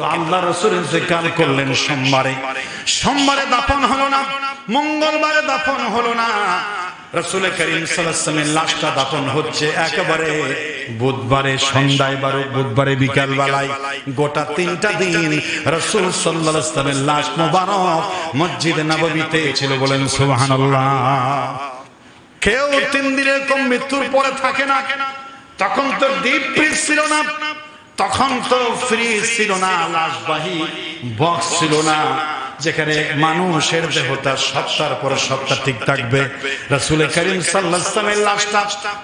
তো আল্লাহ রসুল ইন্তেকাল করলেন সোমবারে। সোমবারে দাফন হলো না, মঙ্গলবারে দাফন হলো না। করিম লাশটা দাফন হচ্ছে একেবারে বুধবারে সন্ধ্যায় বারো বুধবারে বিকাল বেলায় গোটা তিনটা দিন রসুল সাল্লামের লাশ মোবারক মসজিদে নববীতে ছিল বলেন কেউ তিন দিনের কম মৃত্যুর পরে থাকে না, তখন তো ফ্রিজ ছিল না। তখন তো ফ্রিজ ছিল না লাশবাহী বক্স ছিল না। যেখানে মানুষের দেহটা সপ্তাহ পর সপ্তাহ ঠিক থাকবে। রাসুল করিম সাল্লামের লাশটা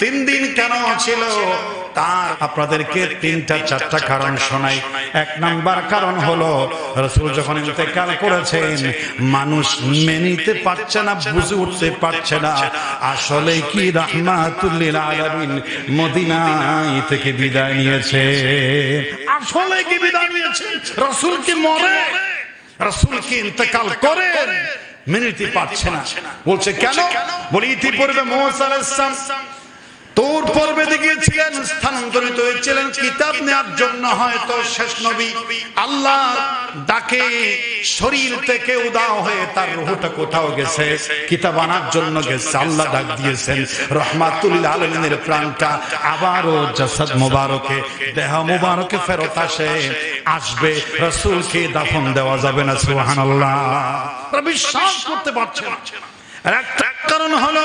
তিন দিন কেন ছিল? আপনাদেরকে তিনটা, চারটা কারণ শোনাই। এক নাম্বার কারণ হলো, রসুল যখন ইন্তেকাল করেছেন, মানুষ মেনে পারছে না, বুঝে উঠতে পারছে না। আসলে কি রাহমাতুল্লিল আলামিন থেকে বিদায় নিয়েছে? আসলে কি বিদায় নিয়েছে? রসুল কি মরে? রসুল কি ইন্তেকাল করেন। মেনে নিতে পারছে না। বলছে কেন? বলি ইতিপূর্বে মোহাম্মদ আলাইহিস তোর পর্বে গিয়েছিলেন স্থানান্তরিত হয়েছিলেন, কিতাব নেওয়ার জন্য হয়তো শেষ নবী। আল্লাহ ডাকে শরীর থেকে উদাও হয়ে তার রুহটা কোথাও গেছে, কিতাব আনার জন্য গেছে, আল্লাহ ডাক দিয়েছেন রহমাতুল্লাহ আলমিনের প্রাণটা আবারও জাসাদ মোবারকে, দেহ মোবারকে ফেরত আসে, আসবে, রসুলকে দাফন দেওয়া যাবে না সুহান আল্লাহ বিশ্বাস করতে পারছে না। একটা কারণ হলো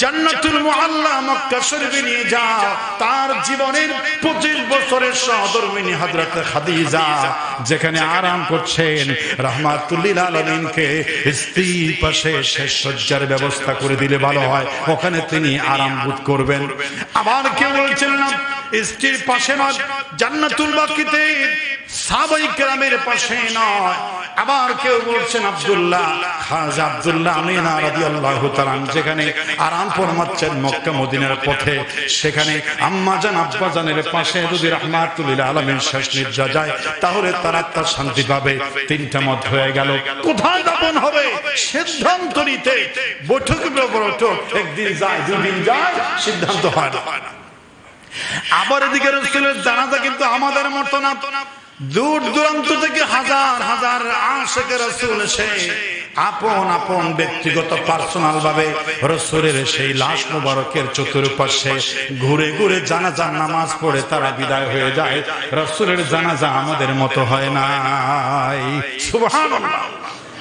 জান্নাতুল মুআল্লা মক্কা শরীফে নিয়ে যা। তার জীবনের 25 বছরের সহধর্মিনী হযরত খাদিজা, যেখানে আরাম করছেন, রাহমাতুল্লিল আলামিনকে স্ত্রী পাশে শেষ সজ্জার ব্যবস্থা করে দিলে ভালো হয়। ওখানে তিনি আরাম বোধ করবেন। আবার কেউ বলছেন না স্ত্রীর পাশে নয়। জান্নাতুল বাকিতে সাহাবাই কেরামের পাশে নয়। আবার কেউ বলছেন আব্দুল্লাহ, খাজা আব্দুল্লাহ আমিনা রাদিয়াল্লাহু তাআলা যেখানে আরাম ফরমাচ্ছেন মক্কা মদিনার পথে, সেখানে আম্মা জান, আব্বা জানের পাশে যদি রাহমাতুল আলামিন শেষ নির্জা যায়, তাহলে তার আত্মা শান্তি পাবে। তিনটা মত হয়ে গেল। কোথায় দাপন হবে? সিদ্ধান্ত নিতে। বৈঠক। একদিন যায়, দুদিন যায়, সিদ্ধান্ত হয় না। আবার এদিকে রসুলের জানাজা কিন্তু আমাদের মতো না। দূর দূরান্ত থেকে হাজার হাজার আশেকে রসুল এসে আপন আপন ব্যক্তিগত পার্সোনাল ভাবে রসুলের সেই লাশ মুবারকের চতুর্পাশে ঘুরে ঘুরে জানাজার নামাজ পড়ে তারা বিদায় হয়ে যায়। রসুলের জানাজা আমাদের মতো হয় না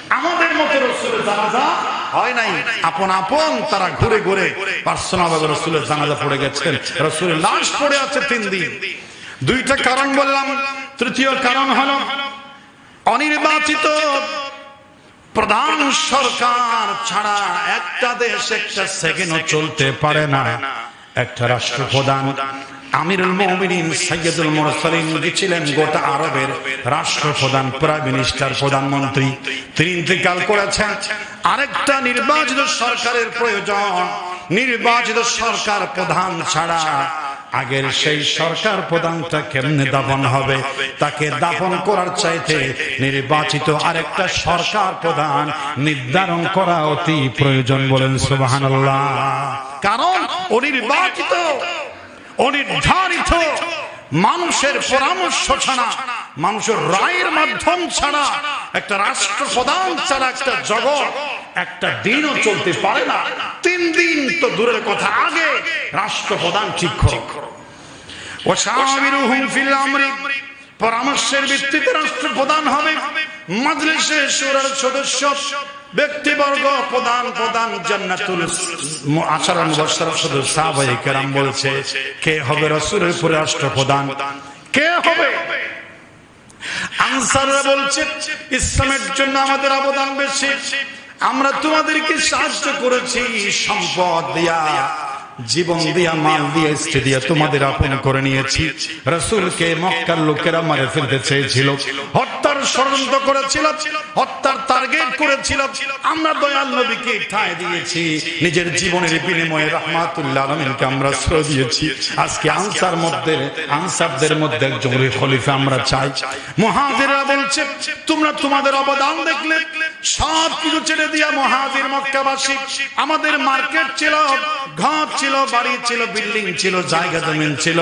আমাদের মতো রসুলের জানাজা হয় নাই? আপন আপন তারা ঘুরে ঘুরে পার্সোনাল ভাবে রসুলের জানাজা পড়ে গেছেন। রসুলের লাশ পড়ে আছে তিন দিন। দুইটা কারণ বললাম। তৃতীয় কারণ হলো, অনির্বাচিত প্রধান সরকার ছাড়া একটা দেশ, একটা চলতে পারে না। একটা রাষ্ট্রপ্রধান। আমিরুল মুমিনিন সৈয়দুল মুরসালিন ছিলেন গোটা আরবের রাষ্ট্রপ্রধান প্রাইম মিনিস্টার, প্রধানমন্ত্রী। তিনি ইন্তেকাল করেছেন। আরেকটা নির্বাচিত সরকারের প্রয়োজন। নির্বাচিত সরকার প্রধান ছাড়া আগের সেই সরকার প্রধানটা কেমনে দাপন হবে? তাকে দাপন করার চাইতে নির্বাচিত আরেকটা সরকার প্রধান নির্ধারণ করা অতি প্রয়োজন বলেন সুবাহান কারণ অনির্বাচিত অনির্ধারিত মানুষের পরামর্শ ছাড়া, মানুষের রায়ের মাধ্যম ছাড়া, একটা রাষ্ট্র প্রধান ছাড়া, একটা জগৎ, একটা দিনও চলতে পারে না। তিন দিন তো দূরের কথা, আগে ঠিক ও ফিল আমরি, পরামর্শের ভিত্তিতে রাষ্ট্রপ্রধান হবে। মাজলিসে সুরার সদস্য ব্যক্তিবর্গ প্রধান প্রধান জান্নাতুল আচরণ বর্ষার সদস্য সাহাবাই কেরাম বলছে, কে হবে রসুলের উপরে রাষ্ট্রপ্রধান? কে হবে? আনসাররা বলছে, ইসলামের জন্য আমাদের অবদান বেশি। আমরা তোমাদেরকে সাহায্য করেছি, সম্পদ দিয়া, জীবন দিয়া, মাল দিয়ে, স্ত্রী দিয়া, তোমাদের আপন করে নিয়েছি। রসুলকে মক্কার লোকেরা মারে ফেলতে চেয়েছিল। হত্যার ষড়যন্ত্র করেছিল, হত্যার টার্গেট করেছিল। আমরা দয়াল নবীকে ঠায় দিয়েছি। নিজের জীবনের বিনিময়ে রহমাতুল্লাহ আলমিনকে আমরা শ্রয় দিয়েছি। আজকে আনসার মধ্যে, আনসারদের মধ্যে একজন খলিফা আমরা চাই। মহাজিরা বলছে, তোমরা তোমাদের অবদান দেখলে, সব কিছু ছেড়ে দিয়া মহাজির মক্কাবাসী, আমাদের মার্কেট ছিল, ঘর ছিল, বাড়ি ছিল, বিল্ডিং ছিল, জায়গা জমিন ছিল,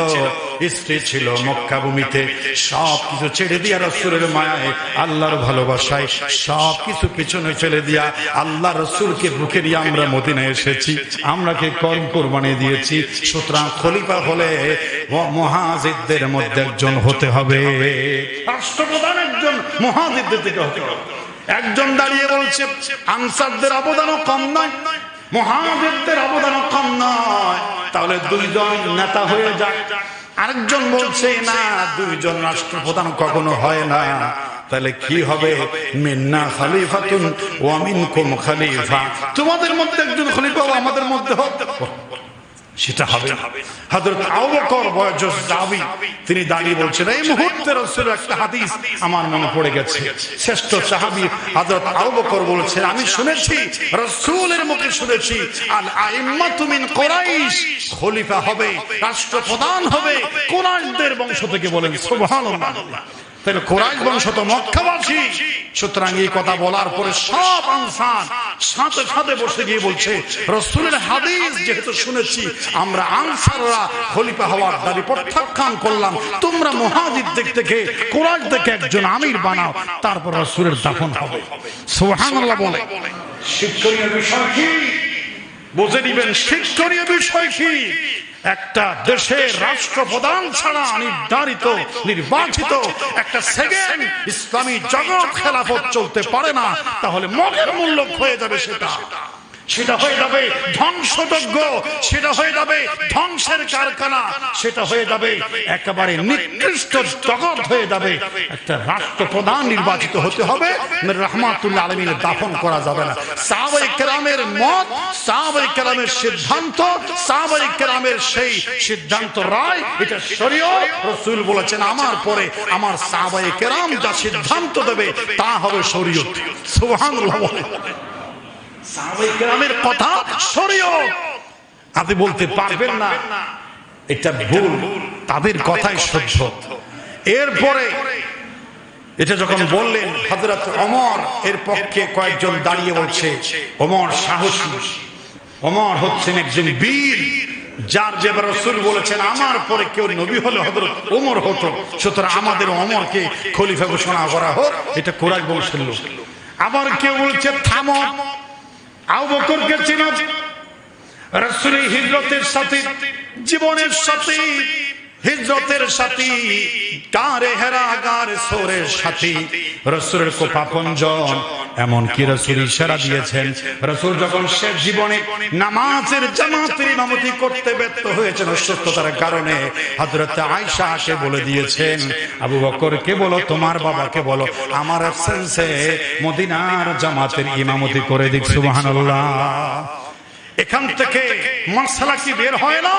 স্ত্রী ছিল মক্কা ভূমিতে সব কিছু ছেড়ে দিয়া রসুলের মায়ায় আল্লাহর ভালোবাসায় সব কিছু পিছনে ফেলে দিয়া আল্লাহ রসুলকে বুকে দিয়ে আমরা মদিনায় এসেছি। আমরা কে কর্ম কোরবানি দিয়েছি? সুতরাং খলিফা হলে মহাজিদদের মধ্যে একজন হতে হবে। রাষ্ট্রপ্রধান একজন, মহাজিদদের থেকে হতে হবে। একজন দাঁড়িয়ে বলছে, আনসারদের অবদানও কম নয়, মহাজিদদের অবদানও কম নয়। তাহলে দুইজন নেতা হয়ে যায় আরেকজন বলছে, না, দুইজন রাষ্ট্রপ্রধান কখনো হয় না। তাহলে কি হবে? মিন্না খালিফাতুন ওয়ামিন কুম খালিফা। তোমাদের মধ্যে একজন খলিফা ও আমাদের মধ্যে হোক। সেটা হবে হযরত আবু বকর বয়োজ্যেষ্ঠ সাহাবী তিনি দাঁড়িয়ে বলছেন এই মুহূর্তে রাসূলের একটা হাদিস আমার মনে পড়ে গেছে। শ্রেষ্ঠ সাহাবী হযরত আবু বকর বলছেন আমি শুনেছি রাসূলের মুখে শুনেছি আল আইম্মাতু মিন কুরাইশ। খলিফা হবে রাষ্ট্রপ্রধান হবে কুরাইশদের বংশ থেকে বলেন সুবহানাল্লাহ। তাহলে বংশ তো মক্কাবাসী। সুতরাং এই কথা বলার পরে সব আনসার সাথে সাথে বসে গিয়ে বলছে রসুলের হাদিস যেহেতু শুনেছি আমরা আনসাররা খলিফা হওয়ার দাবি প্রত্যাখ্যান করলাম। তোমরা থেকে একজন আমির বানাও তারপর রসুলের দাফন হবে। বলে শিক্ষণীয় বিষয় কি? বুঝে নিবেন শিক্ষণীয় বিষয় কি? একটা দেশের রাষ্ট্রপ্রধান ছাড়া নির্ধারিত নির্বাচিত একটা সেকেন্ড ইসলামী জগৎ খেলাফত চলতে পারে না তাহলে মগের মূল্য হয়ে যাবে সেটা। সেটা হয়ে যাবে ধ্বংসযজ্ঞ, সেটা হয়ে যাবে ধ্বংসের কারখানা, সেটা হয়ে যাবে একেবারে নিকৃষ্ট জগৎ হয়ে যাবে। একটা রাষ্ট্রপ্রধান নির্বাচিত হতে হবে, রহমাতুল্লাহ আলমিনের দাফন করা যাবে না। সাহাবাই কেরামের মত সাহাবাই কেরামের সিদ্ধান্ত সাহাবাই কেরামের সেই সিদ্ধান্ত রায়, এটা শরীয় রসুল বলেছেন, আমার পরে আমার সাহাবাই কেরাম যা সিদ্ধান্ত দেবে, তা হবে শরীয়ত। সুবহানাল্লাহ বলে। কথা আপনি বলতে পারবেন না। এটা ভুল। তাদের কথাই সহ্য এরপরে এটা যখন বললেন হজরত অমর এর পক্ষে কয়েকজন দাঁড়িয়ে বলছে অমর সাহসী। অমর হচ্ছেন একজন বীর যার যে রসুল বলেছেন আমার পরে কেউ নবী হলে হজরত ওমর হতো। সুতরাং আমাদের অমরকে খলিফা ঘোষণা করা হোক এটা কোরআন লোক। আবার কেউ বলছে থামো। আবু বকরকে চিনো। রাসূলের হিজরতের সাথে জীবনের সাথে হিজরতের সাথে কারে হেরা গার সোরের সাথে। রসুলের কোপাপঞ্জন এমন কি রসুল ইশারা দিয়েছেন। রসুল যখন শেষ জীবনে নামাজের জামাতের ইমামতি করতে ব্যর্থ হয়েছেন অসুস্থতার কারণে, হযরত আয়েশাকে বলে দিয়েছেন, আবু বকর, কে বলো? তোমার বাবাকে বলো? আমার অ্যাবসেন্সে মদিনার জামাতের ইমামতি করে দিক, সুবহানাল্লাহ। এখান থেকে মশলা কি বের হয় না?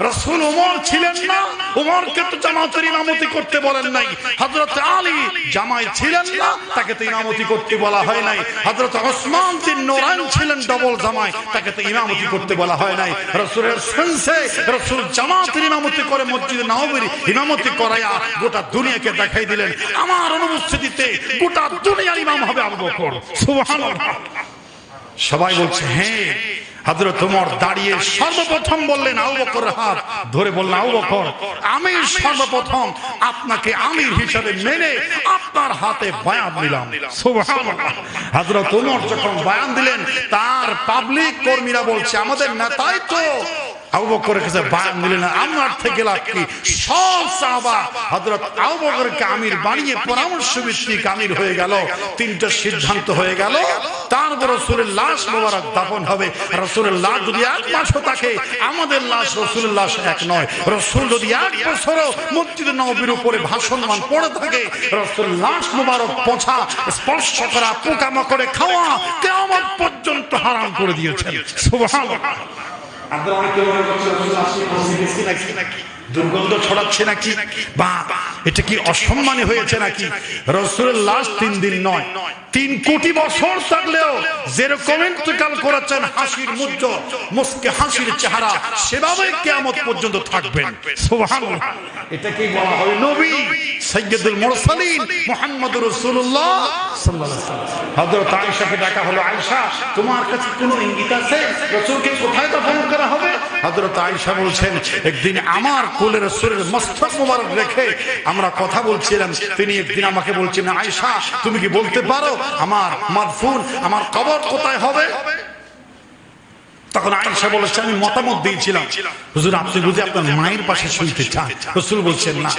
রসুল উমর ছিলেন না। উমরকে তো জামাতের ইমামতি করতে বলেন নাই। হযরত আলী জামাই ছিলেন না, তাকে তো ইমামতি করতে বলা হয় নাই। হযরত ওসমান বিন নোরান ছিলেন ডবল জামাই, তাকে তো ইমামতি করতে বলা হয় নাই। রসুলের সেন্সে রসুল জামাতের ইমামতি করে মসজিদে নববীর ইমামতি করায়া গোটা দুনিয়াকে দেখাই দিলেন। আমার অনুপস্থিতিতে গোটা দুনিয়ার ইমাম হবে আবু বকর। সুবহানাল্লাহ। সবাই বলছে হ্যাঁ ওমর দাঁড়িয়ে সর্বপ্রথম বললেন আউ বকর হাত ধরে বললেন আউ বকর আমি সর্বপ্রথম আপনাকে আমির হিসাবে মেনে আপনার হাতে বয়ান দিলাম। হযরত ওমর যখন বয়ান দিলেন তার পাবলিক কর্মীরা বলছে আমাদের নেতাই তো আমাদের লাশ রসুলের লাশ এক নয়। রসুল যদি এক বছরও মসজিদ উপরে ভাষণমান পড়ে থাকে রসুলের লাশ মোবারক পোছা, স্পর্শ করা, পোকামাকড়ে খাওয়া কেমন পর্যন্ত হারাম করে দিয়েছেন। আপনারা অনেকে মনে করছেন আসলে নাকি নাকি? দুর্গন্ধ ছড়াচ্ছে নাকি? বা এটা কি অসম্মানী হয়েছে নাকি? রসুলের লাশ তিন দিন নয়। তিন কোটি বছর থাকলেও যেরকম ইন্তকাল করেছেন হাসির মুজ্জ মুসকে হাসির চেহারা সেভাবে কেয়ামত পর্যন্ত থাকবেন। সুবহানাল্লাহ। এটা কি বলা হয়? নবী। সৈয়দুল মুরসালিন মুহাম্মদ রাসূলুল্লাহ। সাল্লাল্লাহু আলাইহি ওয়াসাল্লাম। হযরত আয়েশাকে ডাকা হলো আয়েশা তোমার কাছে কোনো ইঙ্গিত আছে? রাসূলকে কোথায় দাফন করা হবে? হযরত আয়েশা বলছেন একদিন আমার কোলে রাসূলের মস্তক মোবারক রেখে আমরা কথা বলছিলাম। তিনি একদিন আমাকে বলছেন আয়সা তুমি কি বলতে পারো আমার মাদফুন আমার কবর কোথায় হবে? তখন আয়সা বলেছে, আমি মতামত দিয়েছিলাম। হুজুর, আপনি বুঝি আপনার মায়ের পাশে শুনতে চান? রসুল বলছেন, না।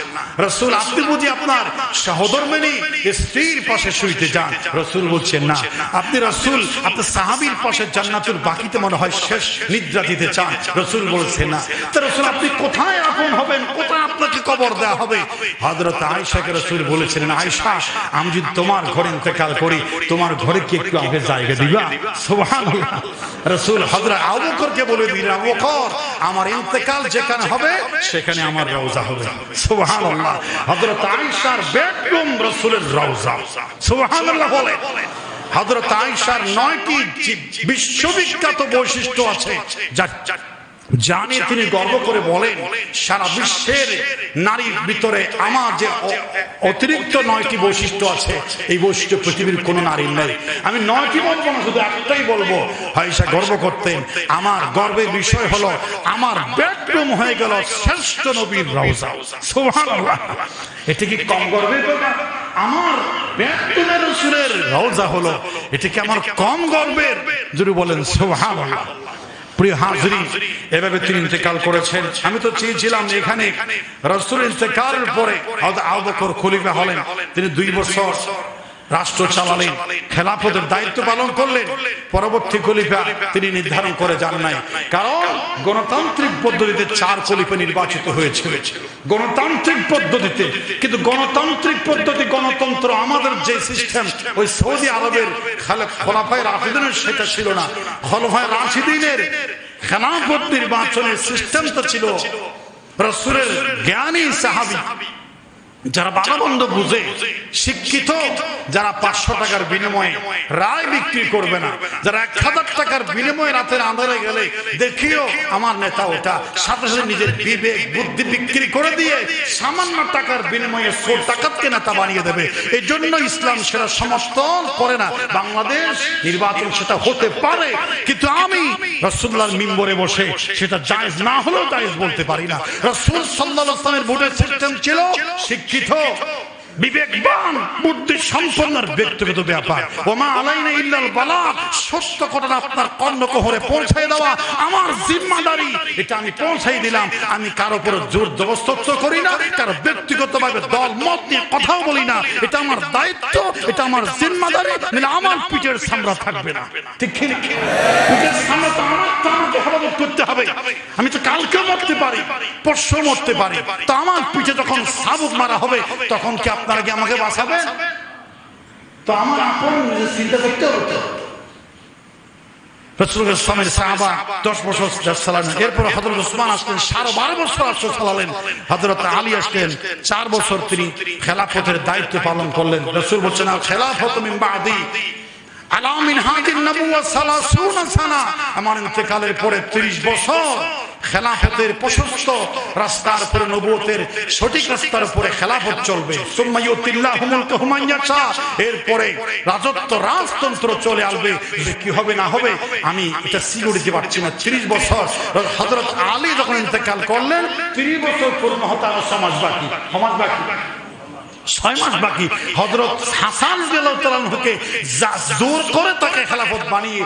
রসুল, আপনি বুঝি আপনার সহধর্মিনী স্ত্রীর পাশে শুইতে চান? রসুল বলছেন, না। আপনি রসুল, আপনার সাহাবির পাশে জান্নাতুল বাকিতে মনে হয় শেষ নিদ্রা দিতে চান? রসুল বলছেন, না। তো রসুল, আপনি কোথায় এখন হবেন? কোথায় কবর দেওয়া হবে। হজরত আয়েশাকে রসুল বলেছিলেন, আয়েশা, আমি যদি তোমার ঘরে ইন্তেকাল করি, তোমার ঘরে কি একটু আমাকে জায়গা দিবা? সুবহানাল্লাহ। রসুল হজরত আবু বকরকে বলে দিলেন আবু বকর আমার ইন্তেকাল যেখানে হবে, সেখানে আমার রওজা হবে। সুবহানাল্লাহ। হযরত আয়েশার বেডরুম রাসূলের রওজা। সুবহানাল্লাহ বলে। হযরত আয়েশার নয়টি বিশ্ববিখ্যাত বৈশিষ্ট্য আছে যা জানে তিনি গর্ব করে বলেন সারা বিশ্বের নারীর ভিতরে আমার যে অতিরিক্ত নয়টি বৈশিষ্ট্য আছে এই বৈশিষ্ট্য পৃথিবীর কোনো নারীর নেই। আমি নয়টি বলব না শুধু একটাই বলব। হাইসা গর্ব করতেন আমার গর্বের বিষয় হলো আমার বেডরুম হয়ে গেল শ্রেষ্ঠ নবীর রওজা। সুবহানাল্লাহ। এটা কি কম গর্বের কথা? আমার বেডরুমের রসুলের রওজা হলো এটা কি আমার কম গর্বের? যদি বলেন সুবহানাল্লাহ। প্রিয় হাজরি এভাবে তিনি ইন্তেকাল করেছেন। আমি তো চেয়েছিলাম এখানে রসুল ইন্তেকালের পরে আবকর বকর খলিফা হলেন। তিনি দুই বছর রাষ্ট্র চালালেন, খেলাফতের দায়িত্ব পালন করলেন। পরবর্তী খলিফা তিনি নির্ধারণ করে যান নাই। কারণ গণতান্ত্রিক পদ্ধতিতে চার খলিফা নির্বাচিত হয়েছিল। গণতান্ত্রিক পদ্ধতিতে, কিন্তু গণতান্ত্রিক পদ্ধতি গণতন্ত্র আমাদের যে সিস্টেম, ওই সৌদি আরবের খালে খোলাফায় রাশিদিনের সেটা ছিল না। খোলাফায় রাশিদিনের খেলাফত নির্বাচনের সিস্টেম তো ছিল। রসুরের জ্ঞানী সাহাবি যারা বাগাবন্ধ বুঝে, শিক্ষিত, যারা পাঁচশো টাকার বিনিময়ে রায় বিক্রি করবে না, যারা এক হাজার টাকার বিনিময়ে রাতের আঁধারে গেলে দেখিও আমার নেতা ওটা। সাথে সাথে নিজের বিবেক, বুদ্ধি বিক্রি করে দিয়ে সামান্য টাকার বিনিময়ে সোর টাকাতকে নেতা বানিয়ে দেবে। এই জন্য ইসলাম সেটা সমর্থন করে না। বাংলাদেশ নির্বাচন সেটা হতে পারে, কিন্তু আমি রসুল্লাহর মিম্বরে বসে সেটা জায়েজ না হলেও জায়েজ বলতে পারি না। রসুল সাল্লাহ আসলামের ভোটের সিস্টেম ছিল, শিক্ষিত 起痛。起 বিবেকবান বুদ্ধি সম্পন্নের ব্যক্তিগত ব্যাপার। ওমা আলাইনা ইল্লাল বালাগ সত্য ঘটনা আপনার কর্ণকহরে পৌঁছায় দেওয়া আমার জিম্মাদারি এটা আমি পৌঁছাই দিলাম। আমি কারও উপর জোর জবরদস্ত করি না কারও ব্যক্তিগতভাবে দল মত নিয়ে কথাও বলি না। এটা আমার দায়িত্ব এটা আমার জিম্মাদারি মানে আমার পিঠের সামরা থাকবে না। ঠিক কি? পিঠের সামরা তো আমার তো আমাকে হেফাজত করতে হবে। আমি তো কালকে মরতে পারি পরশু মরতে পারি। তো আমার পিঠে যখন সাবুক মারা হবে তখন কি আপনারা কি আমাকে বাঁচাবেন? তো আমার আপন চিন্তা করতে হতো এরপর বারো বছর চার বছর খেলাফতের দায়িত্ব পালন করলেন। রসুল বলছেন খেলাফত মিম্বা বাদি। আমার ইন্তেকালের পরে 30 বছর খেলাফতের প্রশস্ত রাস্তার সঠিক রাস্তার উপরে খেলাফত চলবে। এরপরে রাজত্ব রাজতন্ত্র চলে আসবে। কি হবে না হবে, আমি এটা সিকিউরিটি দিতে পারছি না। 30 বছর হযরত আলী যখন ইন্তেকাল করলেন 30 বছর পূর্ণ হতে সমাজ বাকি সমাজ বাকি। ছয় মাস বাকি হজরত হাসান জেলাকে জোর করে তাকে খেলাফত বানিয়ে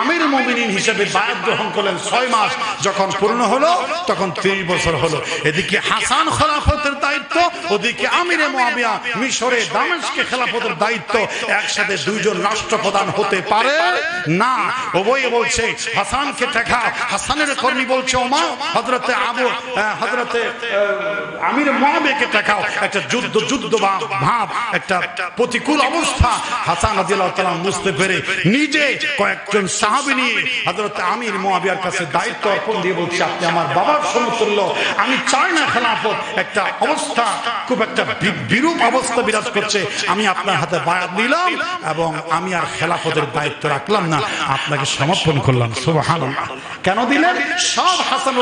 আমির মমিনিন হিসেবে বায়াত গ্রহণ করলেন ছয় মাস। যখন পূর্ণ হলো, তখন তিরিশ বছর হলো। এদিকে হাসান খেলাফতের দায়িত্ব, ওদিকে আমিরে মোয়াবিয়া মিশরে দামেশকে খেলাফতের দায়িত্ব। একসাথে দুইজন রাষ্ট্রপ্রধান হতে পারে? না। ওবই বলছে, হাসানকে ঠেকা। হাসানের কর্মী বলছে, ওমা হজরতে আবু হজরতে আমির মোয়াবিয়াকে ঠেকাও। একটা যুদ্ধ যুদ্ধ ভাব, একটা প্রতিকূল অবস্থা হাসান বুঝতে পেরে নিজে কয়েকজন সাহাবী নিয়ে আমির কাছে দায়িত্ব অর্পণ দিয়ে বলছে, আপনি আমার বাবার সমতুল্য, আমি চাই না খেলাফত। একটা অবস্থা, খুব একটা বিরূপ অবস্থা বিরাজ করছে। আমি আপনার হাতে বায়াত এবং আমি আর খেলাফতের দায়িত্ব রাখলাম না, আপনাকে সমর্পণ করলাম। সুবহানাল্লাহ। কেন দিলেন? সব হাসান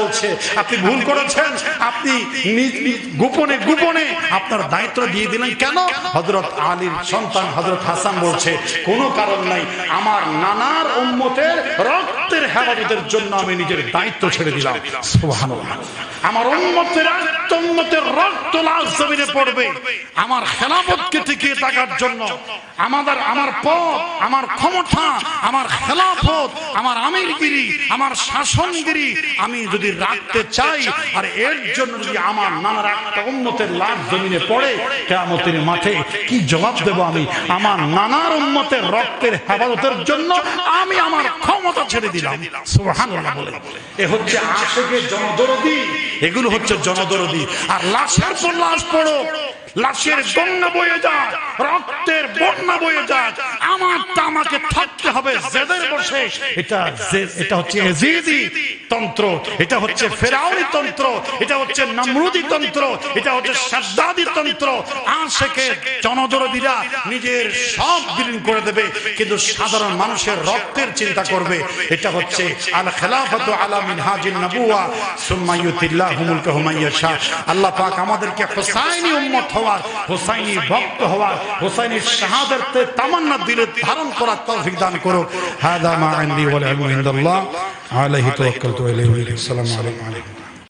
বলছে, আপনি ভুল করেছেন। আপনি গোপনে গোপনে আপনার দায়িত্ব দিয়ে দিলেন কেন? হজরত আলীর সন্তান হজরত হাসান বলছে, কোনো কারণ নাই, আমার নানার উম্মতের রক্তের হেফাজতের জন্য আমি নিজের দায়িত্ব ছেড়ে দিলাম। আমার পড়বে। আমার শাসনগিরি আমি যদি রাখতে চাই, আর এর জন্য যদি আমার নানার একটা উন্মতের লাভ জমিনে পড়ে কেমতের মাঠে কি জবাব দেব আমি? আমার নানার উন্মতের রক্তের হেফাজতের জন্য আমি আমার ক্ষমতা ছেড়ে দিলাম। সুবহানাল্লাহ বলে। এ হচ্ছে আশেকের জনদরদি, এগুলো হচ্ছে জনদরদি। আর লাশের পর লাশ পড়ো। লাশের গঙ্গা বয়ে যায়, রক্তের বন্যা বয়ে যায়। আমার তা আমাকে থাকতে হবে জেদের বসে। এটা এটা হচ্ছে এজিদি তন্ত্র, এটা হচ্ছে ফেরাউনি তন্ত্র, এটা হচ্ছে নামরুদি তন্ত্র, এটা হচ্ছে সাদ্দাদি তন্ত্র। আশেকে জনদরদিরা নিজের সব বিলীন করে দেবে, কিন্তু সাধারণ মানুষের রক্তের চিন্তা করবে। এটা হচ্ছে আল খেলাফত আলা মিনহাজিন নবুয়া সুম্মা ইউতিল্লাহু মুলকাহু মাইয়াশা। আল্লাহ পাক আমাদেরকে হোসাইনি উম্মত হওয়ার, হোসাইনি ভক্ত হওয়ার, হোসাইনি শাহাদাতে তামান্না দিলে ধারণ করার তৌফিক দান করুক। হাদা মা ইনদি ওয়া আলাইহি তাওয়াক্কালতু ওয়া ইলাইহি আসসালামু আলাইকুম।